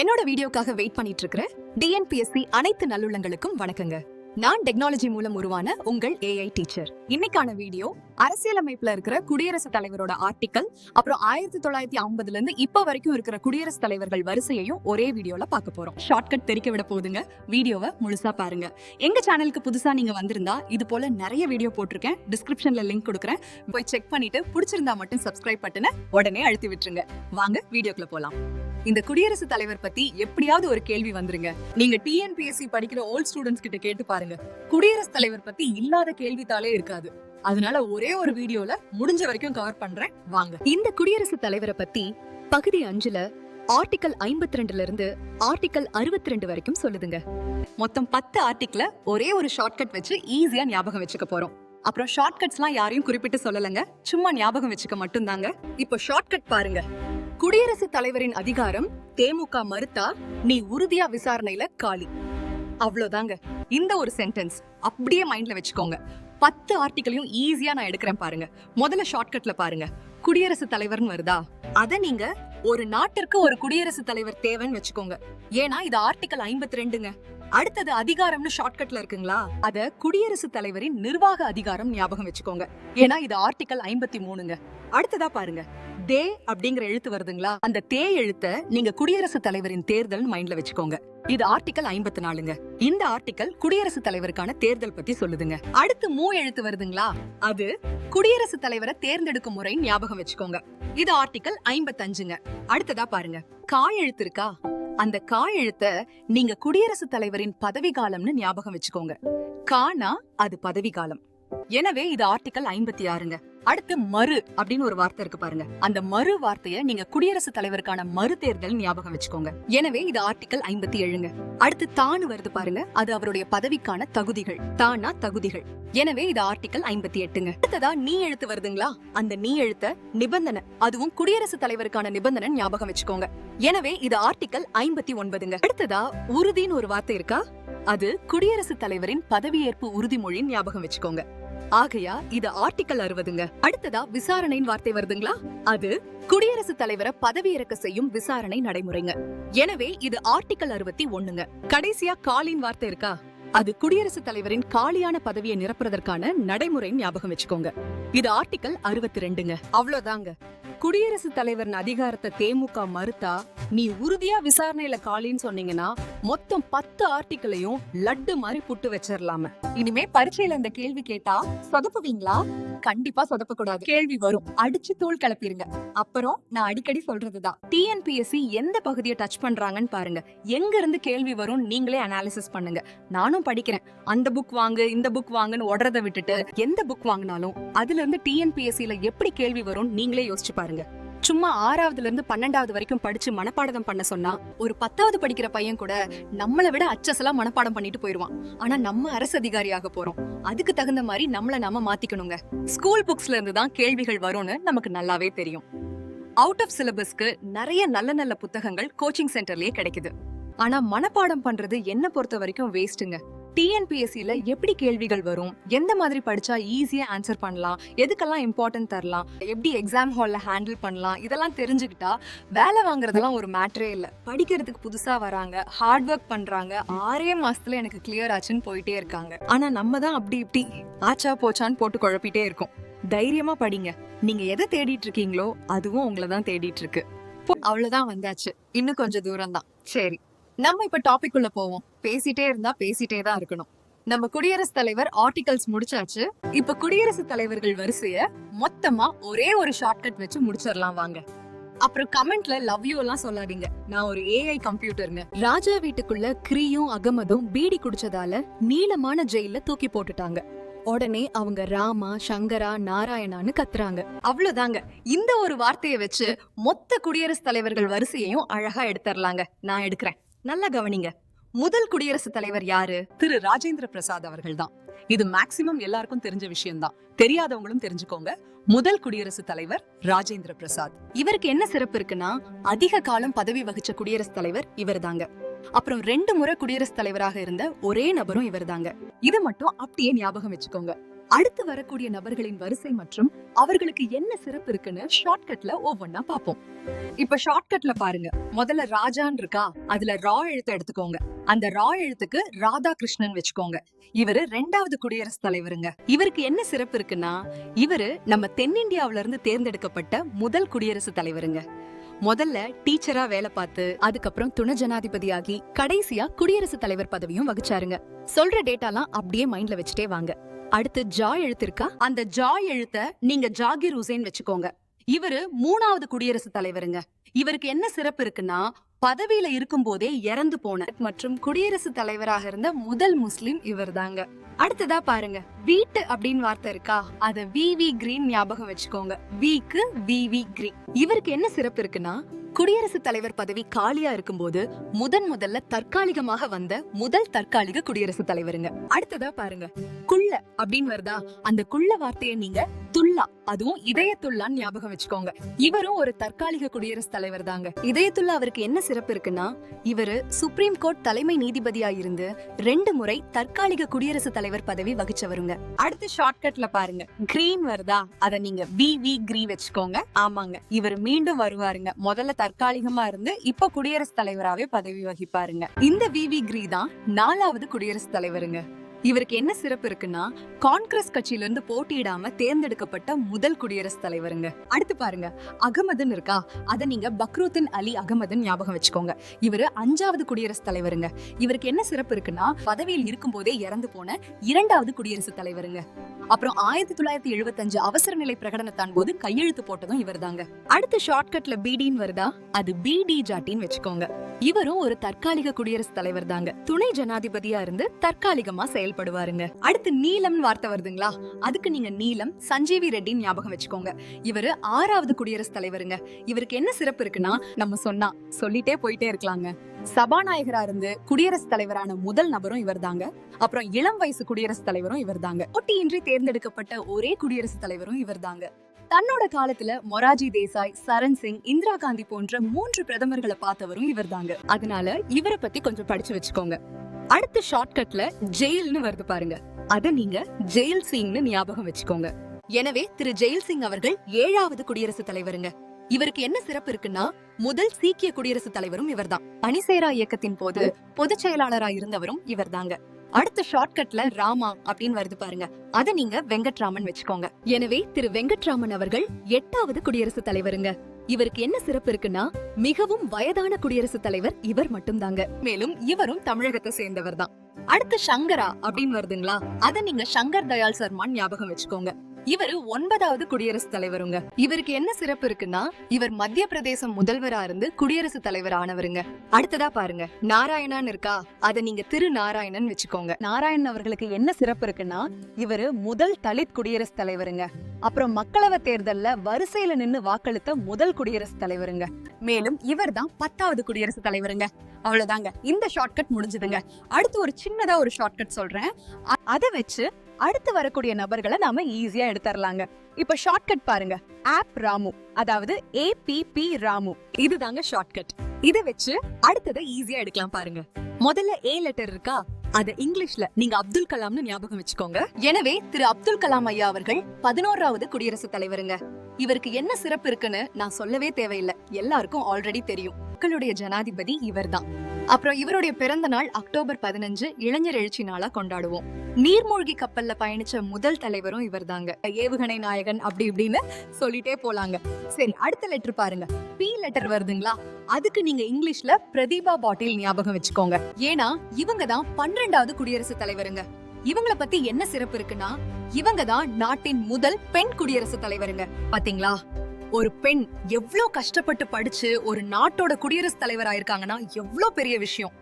என்னோட வீடியோக்காக வெயிட் பண்ணிட்டு இருக்கிற டிஎன்பிஎஸ்சி அனைத்து நல்லுள்ளங்களுக்கும் வணக்கங்க. நான் டெக்னாலஜி மூலம் உருவான உங்கள் ஏஐ டீச்சர். இன்னைக்கான வீடியோ அரசியலமைப்புல இருக்கிற குடியரசுத் தலைவரோட ஆர்டிக்கல் அப்புறம் ஆயிரத்தி தொள்ளாயிரத்தி ஐம்பதுல இருந்து இப்ப வரைக்கும் இருக்கிற குடியரசுத் தலைவர்கள் வரிசையையும் ஒரே வீடியோல பார்க்க போறோம். ஷார்ட்கட் தெரிக்க விட போதுங்க வீடியோவை முழுசா பாருங்க. எங்க சேனலுக்கு புதுசா நீங்க வந்திருந்தா இது போல நிறைய வீடியோ போட்டிருக்கேன். டிஸ்கிரிப்ஷன்ல லிங்க் கொடுக்குறேன். போய் செக் பண்ணிட்டு பிடிச்சிருந்தா மட்டும் சப்ஸ்கிரைப் பட்டனை உடனே அழுத்தி விட்டுருங்க. வாங்க வீடியோக்குள்ள போலாம். இந்த குடியரசுத் தலைவர் பத்தி எப்படியாவது ஒரு கேள்வி வந்துருங்க. நீங்க டிஎன்பிஎஸ்சி படிக்கிற ஓல்ட் ஸ்டூடெண்ட்ஸ் கிட்ட கேட்டு பாருங்க. குடியரசுத் தலைவர் பத்தி இல்லாத கேள்வித்தாலே இருக்காது. அதனால ஒரே ஒரு வீடியோல முடிஞ்ச வரைக்கும் கவர் பண்றேன். வாங்க. இந்த குடியரசுத் தலைவரை பத்தி பகுதி அஞ்சுல ஆர்டிகல் ஐம்பத்தி ரெண்டுல இருந்து ஆர்டிகல் அறுபத்தி ரெண்டு வரைக்கும் சொல்லுதுங்க. மொத்தம் பத்து ஆர்டிக்கல ஒரே ஒரு ஷார்ட்கட் வச்சு ஈஸியா ஞாபகம் வச்சுக்க போறோம். அப்புறம் ஷார்ட்கட்ஸ்லாம் யாரையும் குறிப்பிட்டு சொல்லலைங்க. சும்மா ஞாபகம் வச்சுக்க மட்டும்தாங்க. இப்போ ஷார்ட்கட் பாருங்க. குடியரசுத் தலைவரின் அதிகாரம் தேமுக மறுத்தா நீ உறுதியா விசாரணையில காலி. அவ்வளவுதாங்க இந்த ஒரு சென்டென்ஸ் அப்படியே மைண்ட்ல வச்சுக்கோங்க. பத்து ஆர்டிக்கலையும் ஈஸியா நான் எடுக்கிறேன் பாருங்க. முதல்ல ஷார்ட்கட்ல பாருங்க. குடியரசுத் தலைவர்னு வருதா? அத நீங்க ஒரு நாட்டிற்கு ஒரு குடியரசுத் தலைவர் தேவைன்னு வச்சுக்கோங்க. ஏன்னா இது ஆர்டிகல் ஐம்பத்தி ரெண்டுங்க அடுத்தது அதிகாரம்னு ஷார்ட்கட்ல இருக்குங்களா? அத குடியரசுத் தலைவரின் நிர்வாக அதிகாரம் ஞாபகம் வச்சுக்கோங்க. ஏன்னா இது ஆர்டிகல் ஐம்பத்தி மூணுங்க. அடுத்ததா பாருங்க. தே அப்படிங்கிற எழுத்து வருதுங்களா? அந்த தே எழுத்த நீங்க குடியரசுத் தலைவரின் தேர்தல் மைண்ட்ல வச்சுக்கோங்க. இது ஆர்டிகல் ஐம்பத்தி நாலுங்க. இந்த ஆர்டிகல் குடியரசுத் தலைவருக்கான தேர்தல் பத்தி சொல்லுதுங்க. அடுத்து மூ எழுத்து வருதுங்களா? அது குடியரசுத் தலைவரை தேர்ந்தெடுக்கும் முறை ஞாபகம் வச்சுக்கோங்க. இது ஆர்டிக்கல் ஐம்பத்தஞ்சுங்க. அடுத்ததா பாருங்க. காய் எழுத்து இருக்கா? அந்த காய் எழுத்த நீங்க குடியரசுத் தலைவரின் பதவி காலம்னு ஞாபகம் வச்சுக்கோங்க. கானா அது பதவி காலம் எனவே இது ஆர்டிகல் ஐம்பத்தி ஆறுங்க. அடுத்து மறு அப்படின்னு ஒரு வார்த்தை இருக்கு பாருங்க. அந்த மறு வார்த்தைய நீங்க குடியரசுத் தலைவருக்கான மறு தேர்தல் ஞாபகம் வச்சுக்கோங்க. எனவே இது ஆர்டிகல் ஐம்பத்தி ஏழுங்க. அடுத்து தானு வருது பாருங்க. அது அவருடைய பதவிக்கான தகுதிகள். தானா தகுதிகள். எனவே இது ஆர்டிகல் ஐம்பத்தி எட்டுங்க. அடுத்ததா நீ எழுத்து வருதுங்களா? அந்த நீ எழுத்த நிபந்தனை அதுவும் குடியரசுத் தலைவருக்கான நிபந்தனை ஞாபகம் வச்சுக்கோங்க. எனவே இது ஆர்டிகல் ஐம்பத்தி ஒன்பதுங்க. அடுத்ததா உறுதின்னு ஒரு வார்த்தை இருக்கா? அது குடியரசுத் தலைவரின் பதவியேற்பு உறுதிமொழின்னு ஞாபகம் வச்சுக்கோங்க. ஆகையா இது ஆர்டிகல் அறுபதுங்க அடுத்ததா விசாரணையின் வார்த்தை வருதுங்களா? அது குடியரசுத் தலைவரை பதவியிறக்க செய்யும் விசாரணை நடைமுறைங்க. எனவே இது ஆர்டிகல் அறுபத்தி ஒண்ணுங்க கடைசியா காலின் வார்த்தை இருக்கா? அது குடியரசுத் தலைவரின் காலியான பதவியை நிரப்புறதற்கான நடைமுறை ஞாபகம் வச்சுக்கோங்க. இது ஆர்டிகல் அறுபத்தி ரெண்டுங்க. அவ்வளவுதாங்க குடியரசுத் தலைவரின் அதிகாரத்தை தேமுக மறுத்தா நீ உறுதியா விசாரணையில காலின்னு சொன்னீங்கன்னா மொத்தம் பத்து ஆர்டிக்கலையும் லட்டு மாதிரி புட்டு வச்சிடலாம இனிமே பரீட்சையில இந்த கேள்வி கேட்டா சொதப்புவீங்களா? கண்டிப்பா சொதப்ப கூடாது கேள்வி வரும். அடிச்சு தூள் கிளப்பிருங்க அப்புறம் நான் அடிக்கடி சொல்றதுதான். டிஎன்பிஎஸ்சி எந்த பகுதியை டச் பண்றாங்கன்னு பாருங்க. எங்க இருந்து கேள்வி வரும் நீங்களே அனாலிசிஸ் பண்ணுங்க. நானும் படிக்கிறேன். அந்த புக் வாங்கு இந்த புக் வாங்குன்னு ஓடுறத விட்டுட்டு எந்த புக் வாங்கினாலும் அதுல இருந்து டிஎன்பிஎஸ்சில எப்படி கேள்வி வரும் நீங்களே யோசிச்சு பாருங்க. சும்மா ஆறாவதுல இருந்து பன்னெண்டாவது வரைக்கும் படிச்சு மனப்பாடம் பண்ண சொன்னா ஒரு பத்தாவது படிக்கிற பையன் கூட நம்மளை விட அச்சசலா மனப்பாடம் பண்ணிட்டு போயிருவான். ஆனா நம்ம அரசு அதிகாரியாக போறோம். அதுக்கு தகுந்த மாதிரி நம்மள நாம மாத்திக்கணுங்க. ஸ்கூல் புக்ஸ்ல இருந்து தான் கேள்விகள் வரும்னு நமக்கு நல்லாவே தெரியும். அவுட் ஆஃப் சிலபஸ்க்கு நிறைய நல்ல நல்ல புத்தகங்கள் கோச்சிங் சென்டர்லயே கிடைக்குது. ஆனா மனப்பாடம் பண்றது என்ன பொறுத்த வரைக்கும் வேஸ்ட்டுங்க டிஎன்பிஎஸ்சில எப்படி கேள்விகள் வரும்? எந்த மாதிரி படிச்சா ஈஸியாக ஆன்சர் பண்ணலாம்? எதுக்கெல்லாம் இம்பார்ட்டன்ட் தரலாம்? எப்படி எக்ஸாம் ஹால்ல ஹேண்டில் பண்ணலாம்? இதெல்லாம் தெரிஞ்சுக்கிட்டா வேலை வாங்குறதெல்லாம் ஒரு மேட்டரே இல்லை. படிக்கிறதுக்கு புதுசா வராங்க. ஹார்ட் ஒர்க் பண்றாங்க. ஆறே மாசத்துல எனக்கு கிளியர் ஆச்சுன்னு போயிட்டே இருக்காங்க. ஆனா நம்ம தான் அப்படி இப்படி ஆச்சா போச்சான்னு போட்டு குழப்பிட்டே இருக்கோம். தைரியமா படிங்க. நீங்க எதை தேடிட்டு இருக்கீங்களோ அதுவும் உங்களை தான் தேடிட்டு இருக்கு. அவ்வளவுதான் வந்தாச்சு. இன்னும் கொஞ்சம் தூரம் தான். சரி. நம்ம இப்போ டாபிக் உள்ள போவோம். பேசிட்டே இருந்தா பேசிட்டே தான் இருக்கணும். நம்ம குடியரசுத் தலைவர் ஆர்டிகல்ஸ் முடிச்சாச்சு. இப்ப குடியரசுத் தலைவர்கள் வரிசைய மொத்தமா ஒரே ஒரு ஷார்ட்கட் வச்சு முடிச்சிடலாம் வாங்க. அப்புறம் கமெண்ட்ல லவ் யூ எல்லாம் சொல்லாதீங்க. நான் ஒரு ஏஐ கம்ப்யூட்டர்னு ராஜா வீட்டுக்குள்ள கிரியும் அகமதும் பீடி குடிச்சதால நீளமான ஜெயில தூக்கி போட்டுட்டாங்க. உடனே அவங்க ராமா சங்கரா நாராயணான்னு கத்துறாங்க. அவ்வளவுதாங்க. இந்த ஒரு வார்த்தையை வச்சு மொத்த குடியரசுத் தலைவர்கள் வரிசையையும் அழகா எடுத்துடலாங்க. நான் எடுக்கிறேன். நல்லா கவனிங்க. முதல் குடியரசுத் தலைவர் யாரு? திரு ராஜேந்திர பிரசாத் அவர்கள் தான் இது மேக்சிமம் எல்லாருக்கும் தெரிஞ்ச விஷயம்தான். தெரியாதவங்களும் தெரிஞ்சுக்கோங்க. முதல் குடியரசுத் தலைவர் ராஜேந்திர பிரசாத். இவருக்கு என்ன சிறப்பு இருக்குன்னா அதிக காலம் பதவி வகிச்ச குடியரசுத் தலைவர் இவர்தாங்க. அப்புறம் ரெண்டு முறை குடியரசுத் தலைவராக இருந்த ஒரே நபரும் இவர்தாங்க. இது மட்டும் அப்படியே ஞாபகம் வச்சுக்கோங்க. அடுத்து வரக்கூடிய நபர்களின் வரிசை மற்றும் அவர்களுக்கு என்ன சிறப்பு இருக்குன்னு ஷார்ட்கட்ல ஒவ்வொன்னா பார்ப்போம். இப்ப ஷார்ட்கட்ல பாருங்க. முதல்ல ராஜான் இருக்கா? அதுல ரா எழுத்தை எடுத்துக்கோங்க. அந்த ரா எழுத்துக்கு ராதாகிருஷ்ணன் வச்சுக்கோங்க. இவரு ரெண்டாவது குடியரசுத் தலைவருங்க. இவருக்கு என்ன சிறப்பு இருக்குன்னா இவரு நம்ம தென்னிந்தியாவுல இருந்து தேர்ந்தெடுக்கப்பட்ட முதல் குடியரசுத் தலைவருங்க. முதல்ல டீச்சரா வேலை பார்த்து அதுக்கப்புறம் துணை ஜனாதிபதியாகி கடைசியா குடியரசுத் தலைவர் பதவியும் வகிச்சாருங்க. சொல்ற டேட்டாலாம் அப்படியே மைண்ட்ல வச்சுட்டே வாங்க. அடுத்து ஜா எழுத்து இருக்கா? அந்த ஜா எழுத்த நீங்க ஜாகிர் உசேன் வச்சுக்கோங்க. இவரு மூணாவது குடியரசுத் தலைவருங்க. இவருக்கு என்ன சிறப்பு இருக்குன்னா பதவியில இருக்கும் போதே இறந்து போன மற்றும் குடியரசுத் தலைவராக இருந்த முதல் முஸ்லிம் இவர்தாங்க. அடுத்ததா பாருங்க வீட்டு அப்படின்னு வார்த்தை இருக்கா? அத வி வி கிரீன் ஞாபகம் வச்சுக்கோங்க. வீக்கு வி வி கிரீன். இவருக்கு என்ன சிறப்பு இருக்குன்னா குடியரசுத் தலைவர் பதவி காலியா இருக்கும்போது முதன் முதல்ல தற்காலிகமாக வந்த முதல் தற்காலிக குடியரசுத் தலைவருங்க. அடுத்ததா பாருங்க குள்ள அப்படின்னு வருதா? அந்த குள்ள வார்த்தையை நீங்க துல்லா அதுவும் இதயத்துல்லான்னு ஞாபகம் வச்சுக்கோங்க. இவரும் ஒரு தற்காலிக குடியரசுத் தலைவர் தாங்க. இதயத்துல்லா அவருக்கு என்ன சிறப்பு இருக்குன்னா இவரு சுப்ரீம் கோர்ட் தலைமை நீதிபதியா இருந்து ரெண்டு முறை தற்காலிக குடியரசுத் தலைவர் பதவி வகிச்சவருங்க. அடுத்து ஷார்ட்கட்ல பாருங்க கிரீன் வருதா? அத நீங்க வி வி கிரீ வச்சுக்கோங்க. ஆமாங்க இவர் மீண்டும் வருவாருங்க. முதல்ல தற்காலிகமா இருந்து இப்ப குடியரசுத் தலைவராவே பதவி வகிப்பாருங்க. இந்த வி வி கிரி தான் நாலாவது குடியரசுத் தலைவருங்க. இவருக்கு என்ன சிறப்பு இருக்குன்னா காங்கிரஸ் கட்சியில இருந்து போட்டியிடாம தேர்ந்தெடுக்கப்பட்ட முதல் குடியரசுத் தலைவருங்க. அடுத்து பாருங்க அகமதுன்னு இருக்கா? அத நீங்க பக்ரூத்தின் அலி அகமதுன்னு ஞாபகம் வச்சுக்கோங்க. இவரு அஞ்சாவது குடியரசுத் தலைவருங்க. இவருக்கு என்ன சிறப்பு இருக்குன்னா பதவியில் இருக்கும் போதே இறந்து போன இரண்டாவது குடியரசுத் தலைவருங்க. அப்புறம் ஆயிரத்தி தொள்ளாயிரத்தி எழுபத்தஞ்சு அவசர நிலை பிரகடனத்தான் போது கையெழுத்து போட்டதும் இவர்தாங்க. அடுத்து ஷார்ட்கட்ல பிடின்னு வருதா? அது பிடி ஜாட்டின்னு வச்சுக்கோங்க. இவரும் ஒரு தற்காலிக குடியரசுத் தலைவர் தாங்க. துணை ஜனாதிபதியா இருந்து தற்காலிகமா செயல்படுவாருங்க. அடுத்து நீலம் வார்த்தை வருதுங்களா? அதுக்கு நீங்க நீலம் சஞ்சீவி ரெட்டின்னு ஞாபகம் வச்சுக்கோங்க. இவரு ஆறாவது குடியரசுத் தலைவருங்க. இவருக்கு என்ன சிறப்பு இருக்குன்னா நம்ம சொன்னா சொல்லிட்டே போயிட்டே இருக்கலாங்க. சபாநாயகரா இருந்து குடியரசுத் தலைவரான முதல் நபரும் இவர்தாங்க. அப்புறம் இளம் வயசு குடியரசுத் தலைவரும் இவர்தாங்க. போட்டியின்றி தேர்ந்தெடுக்கப்பட்ட ஒரே குடியரசுத் தலைவரும் இவர்தாங்க. தன்னோட காலத்துல மொராஜி தேசாய் சரண் சிங் இந்திரா காந்தி போன்ற மூன்று பிரதமர்களை பார்த்தவரும் இவர்தாங்க. அதனால இவரை பத்தி கொஞ்சம் படிச்சு வச்சுக்கோங்க. அடுத்த ஷார்ட்கட்ல ஜெயில்னு வருது பாருங்க. அத நீங்க ஜெயில் சிங்னு ஞாபகம் வச்சுக்கோங்க. எனவே திரு ஜெயில் சிங் அவர்கள் ஏழாவது குடியரசுத் தலைவருங்க. இவருக்கு என்ன சிறப்பு இருக்குன்னா முதல் சீக்கிய குடியரசுத் தலைவரும் இவர்தான். அணிசேரா இயக்கத்தின் போது பொதுச் செயலாளரா இருந்தவரும் இவர்தாங்க. அடுத்த ஷார்ட்கட்ல ராமா அப்படின்னு வருது பாருங்க. அத நீங்க வெங்கட்ராமன் வச்சுக்கோங்க. எனவே திரு வெங்கட்ராமன் அவர்கள் எட்டாவது குடியரசுத் தலைவருங்க. இவருக்கு என்ன சிறப்பு இருக்குன்னா மிகவும் வயதான குடியரசுத் தலைவர் இவர் மட்டும்தாங்க. மேலும் இவரும் தமிழகத்தை சேர்ந்தவர் தான். அடுத்து சங்கரா அப்படின்னு வருதுங்களா? அத நீங்க சங்கர் தயாள் சர்மான் ஞாபகம் வச்சுக்கோங்க. இவரு ஒன்பதாவது குடியரசுத் தலைவருங்க. இவருக்கு என்ன சிறப்பு இருக்குன்னா இவர் மத்திய பிரதேசம் முதல்வரா இருந்து குடியரசுத் தலைவர் ஆனவருங்க அடுத்ததா பாருங்க நாராயணன் இருக்கா? அத நீங்க திரு நாராயணன் வச்சுக்கோங்க. நாராயணன் அவர்களுக்கு என்ன சிறப்பு இருக்குன்னா இவரு முதல் தலித் குடியரசுத் தலைவருங்க. அப்புறம் மக்களவை தேர்தல்ல வரிசையில நின்னு வாக்களித்த முதல் குடியரசுத் தலைவருங்க. மேலும் இவர் தான் பத்தாவது குடியரசுத் தலைவருங்க. அவ்வளவுதாங்க. இந்த ஷார்ட்கட் முடிஞ்சதுங்க. அடுத்து ஒரு சின்னதா ஒரு ஷார்ட்கட் சொல்றேன். அதை அத வச்சு அடுத்து வரக்கூடிய நபர்களை நாம ஈஸியா எடுத்துறலாங்க இப்ப ஷார்ட்கட் பாருங்க. ஆப் ராமு. அதாவது ஏபிபி ராமு. இதுதாங்க ஷார்ட்கட் இத வச்சு அடுத்ததை ஈஸியா எடுக்கலாம் பாருங்க. முதல்ல ஏ லெட்டர் இருக்கா? அத இங்கிலீஷ்ல நீங்க அப்துல் கலாம்னு ஞாபகம் வச்சுக்கோங்க. எனவே திரு அப்துல் கலாம் ஐயா அவர்கள் பதினோராவது குடியரசுத் தலைவருங்க. இவருக்கு என்ன சிறப்பு இருக்குன்னு நான் சொல்லவே தேவையில்லை. எல்லாருக்கும் ஆல்ரெடி தெரியும். மக்களுடைய ஜனாதிபதி இவர்தான். அப்புறம் இவருடைய பிறந்த நாள் அக்டோபர் பதினஞ்சு இளைஞர் எழுச்சி நாளா கொண்டாடுவோம். நீர்மூழ்கி கப்பல்ல பயணிச்ச முதல் தலைவரும் இவர்தாங்க. ஏவுகணை நாயகன் அப்படி இப்படின்னு சொல்லிட்டே போலாங்க. சரி அடுத்த லெட்டர் பாருங்க. பி லெட்டர் வருதுங்களா? அதுக்கு நீங்க இங்கிலீஷ்ல பிரதீபா பாட்டில் ஞாபகம் வச்சுக்கோங்க. ஏன்னா இவங்க தான் பன்னிரெண்டாவது குடியரசுத் தலைவருங்க. இவங்கள பத்தி என்ன சிறப்பு இருக்குன்னா இவங்க தான் நாட்டின் முதல் பெண் குடியரசுத் தலைவருங்க. பாத்தீங்களா? ஒரு பெண் எவ்வளோ கஷ்டப்பட்டு படிச்சு ஒரு நாட்டோட குடியரசுத் தலைவர் ஆயிருக்காங்கன்னா எவ்வளோ பெரிய விஷயம்?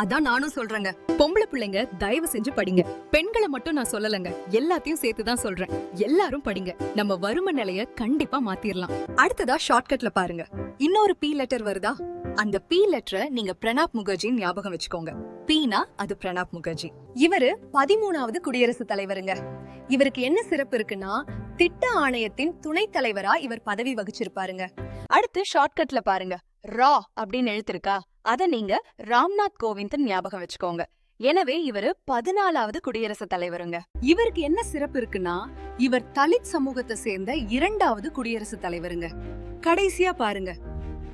அதான் நானும் சொல்றேங்க. பொம்பளை பிள்ளைங்க தயவு செஞ்சு படிங்க. பெண்களை மட்டும் நான் சொல்லலங்க. எல்லாத்தையும் சேர்த்து தான் சொல்றேன். எல்லாரும் படிங்க. நம்ம வறுமை நிலைய கண்டிப்பா மாத்திரலாம். அடுத்ததா ஷார்ட்கட்ல பாருங்க. இன்னொரு பி லெட்டர் வருதா? அந்த பி லெட்டரை நீங்க பிரணாப் முகர்ஜின்னு ஞாபகம் வச்சுக்கோங்க. பீனா அது பிரணாப் முகர்ஜி. இவரு பதிமூணாவது குடியரசுத் தலைவருங்க. இவருக்கு என்ன சிறப்பு இருக்குன்னா திட்ட ஆணையத்தின் துணைத் தலைவரா இவர் பதவி வகிச்சிருப்பாருங்க. அடுத்து ஷார்ட்கட்ல பாருங்க. ரா அப்படின்னு எழுத்திருக்கா? அத நீங்க ராம்நாத் கோவிந்த் ஞாபகம் வச்சுக்கோங்க. எனவே இவரு பதினாலாவது குடியரசுத் தலைவருங்க. இவருக்கு என்ன சிறப்பு இருக்குன்னா இவர் தலித் சமூகத்தை சேர்ந்த இரண்டாவது குடியரசுத் தலைவருங்க. கடைசியா பாருங்க.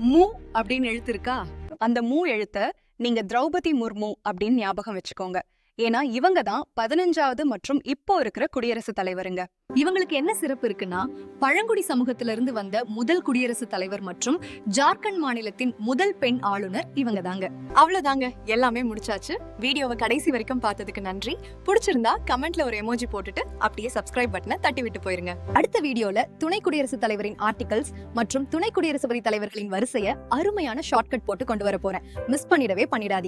மூ அப்படின்னு எழுத்து இருக்கா அந்த மூ எழுத்த நீங்க திரௌபதி முர்மு அப்படின்னு ஞாபகம் வச்சுக்கோங்க. ஏன்னா இவங்க தான் பதினஞ்சாவது மற்றும் இப்போ இருக்கிற குடியரசுத் தலைவருங்க. இவங்களுக்கு என்ன சிறப்பு இருக்குன்னா பழங்குடி சமூகத்திலிருந்து இருந்து வந்த முதல் குடியரசுத் தலைவர் மற்றும் ஜார்க்கண்ட் மாநிலத்தின் முதல் பெண் ஆளுநர் இவங்க தாங்க. அவ்வளவுதாங்க எல்லாமே முடிச்சாச்சு. வீடியோவை கடைசி வரைக்கும் பார்த்ததுக்கு நன்றி. பிடிச்சிருந்தா கமெண்ட்ல ஒரு எமோஜி போட்டுட்டு அப்படியே சப்ஸ்கிரைப் பட்டனை தட்டி விட்டு போயிருங்க. அடுத்த வீடியோல துணை குடியரசுத் தலைவரின் ஆர்டிகல்ஸ் மற்றும் துணை குடியரசுபதி தலைவர்களின் வரிசையை அருமையான ஷார்ட்கட் போட்டு கொண்டு வர போறேன். மிஸ் பண்ணிடவே பண்ணிடாதீங்க.